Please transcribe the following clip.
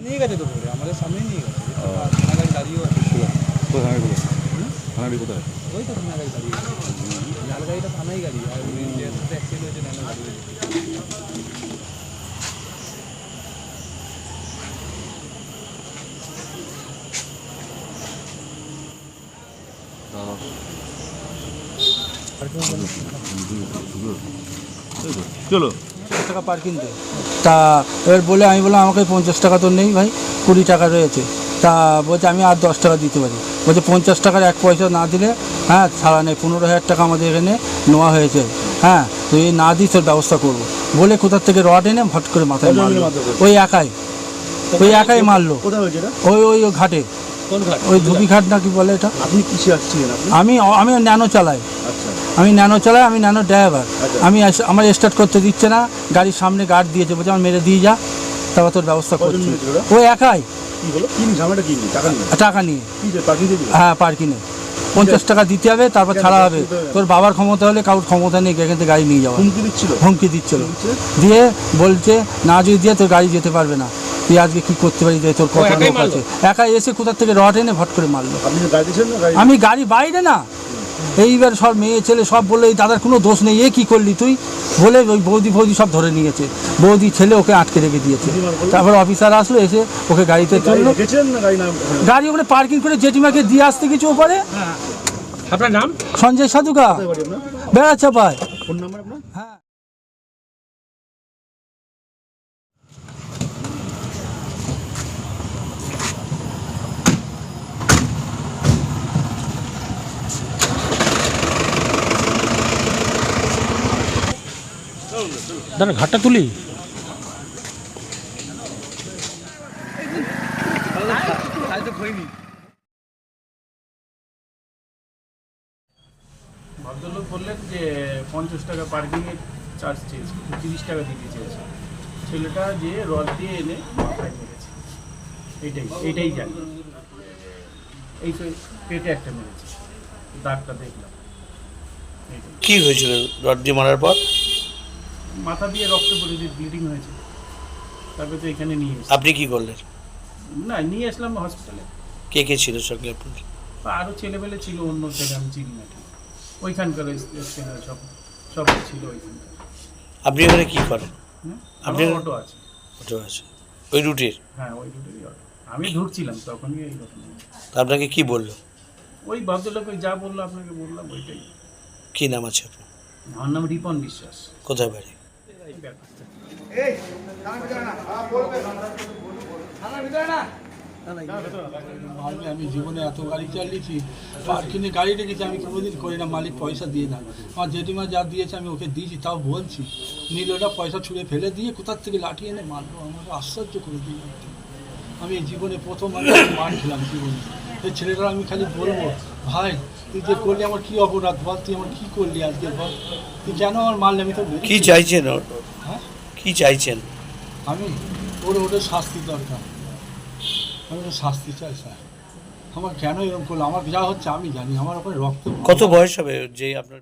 নিয়ে গেছে তো ধরে আমাদের সামনে নিয়ে গেছে। থানা গাড়ি দাঁড়িয়েও আছে। কোথায়? থানাগুলো কোথায়? ওই তো থানা গাড়ি দাঁড়িয়ে লাল গাড়িটা থানাই গাড়ি আর অ্যাক্সিডেন্ট হয়েছে গাড়ি চলো। টাকা পার কিনতে তা এবার বলে আমি বললাম আমাকে পঞ্চাশ টাকা তো নেই ভাই কুড়ি টাকা রয়েছে। তা বলছে আমি আর দশ টাকা দিতে পারি। বলছে পঞ্চাশ টাকার এক পয়সা না দিলে হ্যাঁ ছাড়া নেই পনেরো হাজার টাকা আমাদের এখানে নেওয়া হয়েছে। হ্যাঁ তুই না দিস তোর ব্যবস্থা করব। বলে কোথার থেকে রড এনে ভট করে মাথায় মারলো। ওই একাই। ওই একাই মারলো। ওই ওই ঘাটে। ওই ধুবি ঘাট না কি বলে এটা? আপনি কিসে আসছিলেন আমি আমি ন্যানো চালাই আচ্ছা। আমি ন্যানো চালাই আমি ন্যানো ড্রাইভার আচ্ছা। আমি আমার স্টার্ট করতে দিচ্ছে না গাড়ির সামনে গার্ড দিয়েছে বলছে আমার মেরে দিয়ে যা তারপর তোর ব্যবস্থা করছি। ও একাই। টাকা নিয়ে? হ্যাঁ পার্কিংয়ে পঞ্চাশ টাকা দিতে হবে তারপর ছাড়া হবে। তোর বাবার ক্ষমতা হলে কারোর ক্ষমতা নেই এখান থেকে গাড়ি নিয়ে যাওয়া হুমকি দিচ্ছিল? হুমকি দিচ্ছিল। দিয়ে বলছে না যদি দিয়ে তোর গাড়ি যেতে পারবে না। তুই আজকে কি করতে পারি তোর কত লোক আছে? একা এসে কোথার থেকে রড এনে ভট করে মারলো। আমি গাড়ি বাইরে না। এইবার সব মেয়ে ছেলে সব বলে এই দাদার কোনো দোষ নেই এ কী করলি তুই? বলে ওই বৌদি ফৌদি সব ধরে নিয়েছে। বৌদি ছেলে ওকে আটকে রেখে দিয়েছে। তারপর অফিসার আসলো এসে ওকে গাড়িতে গাড়ি তুললো। গাড়ি ওখানে? পার্কিং করে জেঠিমাকে দিয়ে আসতে কিছু ওপরে। আপনার নাম? সঞ্জয় সাধুকা। বেড়াচ্ছা বাড়ি বেড়াচ্ছে পায় ফোন নাম্বার আপনার? হ্যাঁ। দাদা ঘাটটা তুলি। ভদ্রলোক বললেন যে পঞ্চাশ টাকা পার্কিংয়ের চার্জ চেয়েছে তিরিশ টাকা দিতে চেয়েছে। ছেলেটা যে রড দিয়ে এনে মাথায় মেরেছে। এইটাই এইটাই জানি। এই তো পেটে একটা মেরেছে। দাগটা দেখলাম। কি হয়েছিল রড দিয়ে মারার পর? মাথা দিয়ে রক্ত পড়ে যে ব্লিডিং হয়েছে। তারপরে তো এখানে নিয়ে এসেছি। আপনি কি করলেন? না নিয়ে আসলাম হসপিটালে কে কে ছিল সঙ্গে আপনার? আরও ছেলেবেলে ছিল অন্য থেকে আমি চিনি না ওইখানকার সব সব ছিল ওইখানকার। আপনি এখানে কি করেন? হুম? আপনি- অটো আছে। ওটা আছে। ওই রুটের? হ্যাঁ ওই দুটোই অটো আমি ঢুকছিলাম তখনই এই ঘটনা। আপনাকে কি বলল? ওই ভদ্রলোক ওই যা বলল আপনাকে বললাম ওইটাই। কি নাম আছে আপনার? আমার নাম রিপন বিশ্বাস। কোথায় বাড়ি? আমি জীবনে এত গাড়ি চালিয়েছি, পার্কিংয়ে গাড়ি রেখেছি, আমি কোনোদিন করি না, মালিক পয়সা দিয়ে না। আমার জেঠিমা যা দিয়েছে, আমি ওকে দিয়েছি, তাও বলছি। নীল ওটা পয়সা ছুঁড়ে ফেলে দিয়ে কোথার থেকে লাঠি এনে মারলো? আমাকে আশ্চর্য করে দিয়ে আমি জীবনে প্রথম মার খেলাম জীবনে। এই ছেলেটা আমি খালি বলব ভাই তুই যে করলি আমার কি অপরাধ? বল তুই আমার কি করলি আজকে? বল। তুই কেন আমার মারলি আমি তো কি চাইছেন ওর? হ্যাঁ? কি চাইছেন? আমি ওর ওটা শাস্তি দরকার। আমি ওটা শাস্তি চাই স্যার। আমার কেন এরকম করল? আমার যা হচ্ছে আমি জানি আমার ওখানে রক্ত কত বয়স হবে যে আপনার